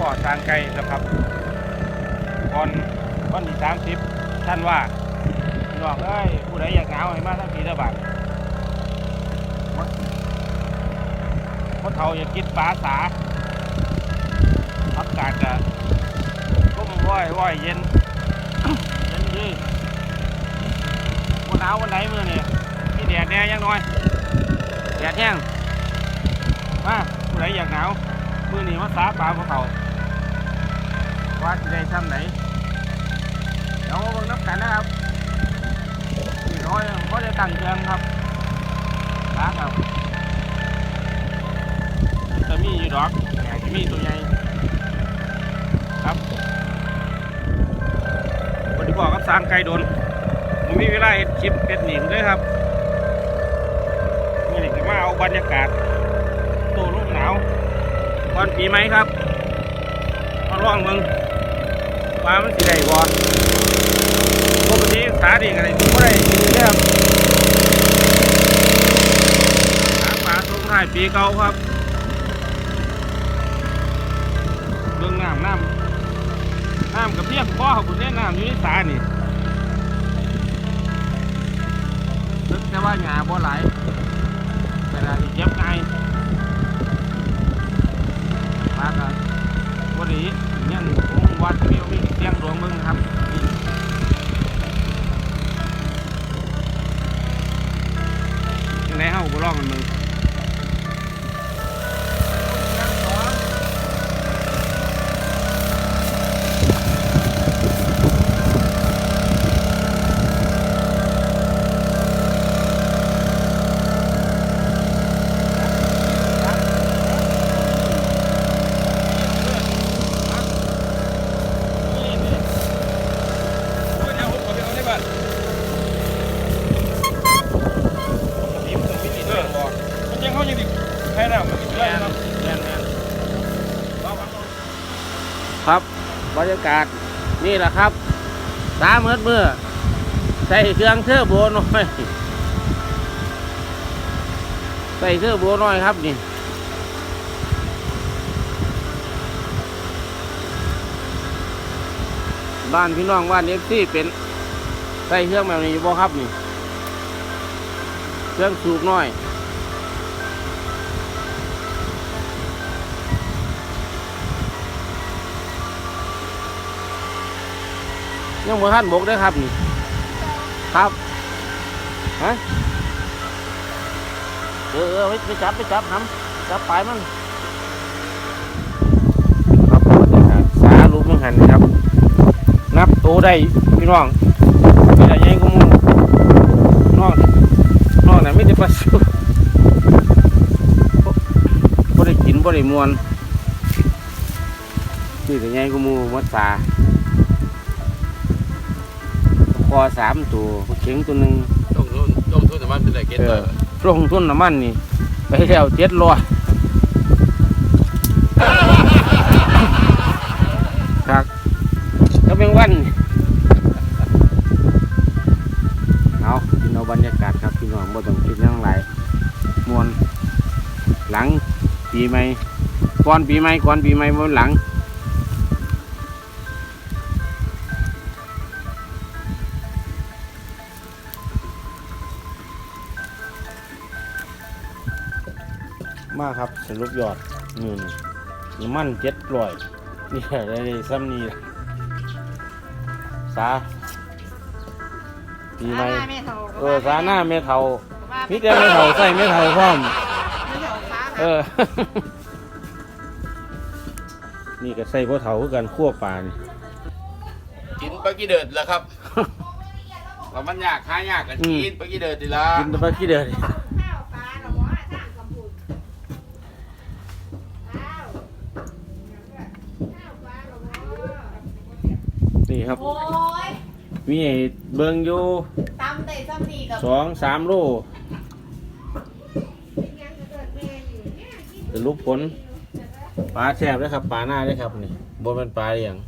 พ่อทางไกลนะครับก่อนวันที่สามสิบท่านว่าพี่น้องเอ้ยผู้ใดอยากหนาวให้มาทั้งปีละบาทเพราะเท่าอยากกินปลาสาอากาศจะร่มว่อยว่อยเย็นเย็นดีวันหนาววันไหนมือนี่มีแดดแน่ยังน้อยแดดแห้งมาผู้ใดอยากหนาวมือนี้มาสาปลาภูเขา ว่าจะได้ทำไหนเดี๋ยวมาเบิ่งนับกันนะครับนี่ร้อยก็จะตั้งเครื่องครับสาครับจะมีอยู่ดอกแต่จะมีตัวใหญ่ครับวันที่บอกกับสร้างไก่โดนผมมีเวลาเห็ดคลิปเป็ดหนิงด้วยครับนี่จะมาเอาบรรยากาศตัวลูกหนาวก่อนปีไหมครับมาลองมึง ว่ามันสิได้บ่ปกติขาดีกันเลยบ่ได้กินเลยครับหาปลาส่งท้ายปีเก่าครับเบิ่งน้ำน้ำน้ำกับเพียงพ่อคุณเล่นน้ำอยู่ในสานี่นึกแต่ว่าหญ้าบ่ไหลายแต่ละที่เจ็บง่ายมากครับวันนี้ยังคงวัดมีมีเสียงหลวง มึงครับยังไงเฮาบ่ร้องกันมึงนี่นี่โอ้ยเดี๋ยวผมขอไปเอาในบ้านนี่มันต้องมีนี่ด้วยบ่มันยังเขายังดิแค่นั้นมันสิได้เนาะแม่นๆ ครับบรรยากาศนี่แหละครับตาเมื่อเมื่อใส่เครื่องเทอร์โบหน่อยใส่เทอร์โบหน่อยครับนี่บ้านพี่น้องบ้านเอฟซีเป็นใส่เครื่องแบบนี้บ่ครับนี่ เครื่องสูบน้อย ยังบ่ทันบกได้ครับนี่ครับฮะเออเออไปจับไปจับน้ำจับปลายมันครับบรรยากาสาลูกมึงหันนี่ครับ นับตัวได้พี่น้องไม่ได้ใหญ่กว่าหมูน้องน้องน่ะไม่ได้ปลาซิวบ่ได้กินบ่ได้มวนนี่แต่ใหญ่กว่าหมูมัดสา คอสามตัวปลาเข็งตัวหนึ่งต้มทุนต้มทุนแต่มันเป็นอะไรเก็ตเอเลอยลงทุนน้ำมันนี่ ไปแล้วเจ็ดร้อยครับก็เป็นวันเอากินเอาบรรยากาศครับพี่น้องบ่ต้องคิดหยังไรมวนหลังปีใหม่ก่อนปีใหม่ก่อนปีใหม่บนหลัง มาครับสรุปยอดเงินน้ำมันเจ็ดร้อยนี่แหละได้ซ้ำนี่ล่ะสาปีใหม่เออสาหน้าเมเทามิแต่เมเทาใส่เมเทาพร้อมเออ นี่ก็ใส่พวเทาคือกันคั่วปลานี่กินปลากี้เดิดแล้วครับว่ามันยากหายากกันกินปลากี้เดิดดีละกินแตะปลาขี้เดือด นี่ครับ โอ้ยมีให้เบิ่งอยู่ตำแต่ซ้ำนี่กับสองสามโลสรุปผลปลาแซ่บเลยครับปลาหน้าเลยครับนี่บนเป็นปลาอย่าง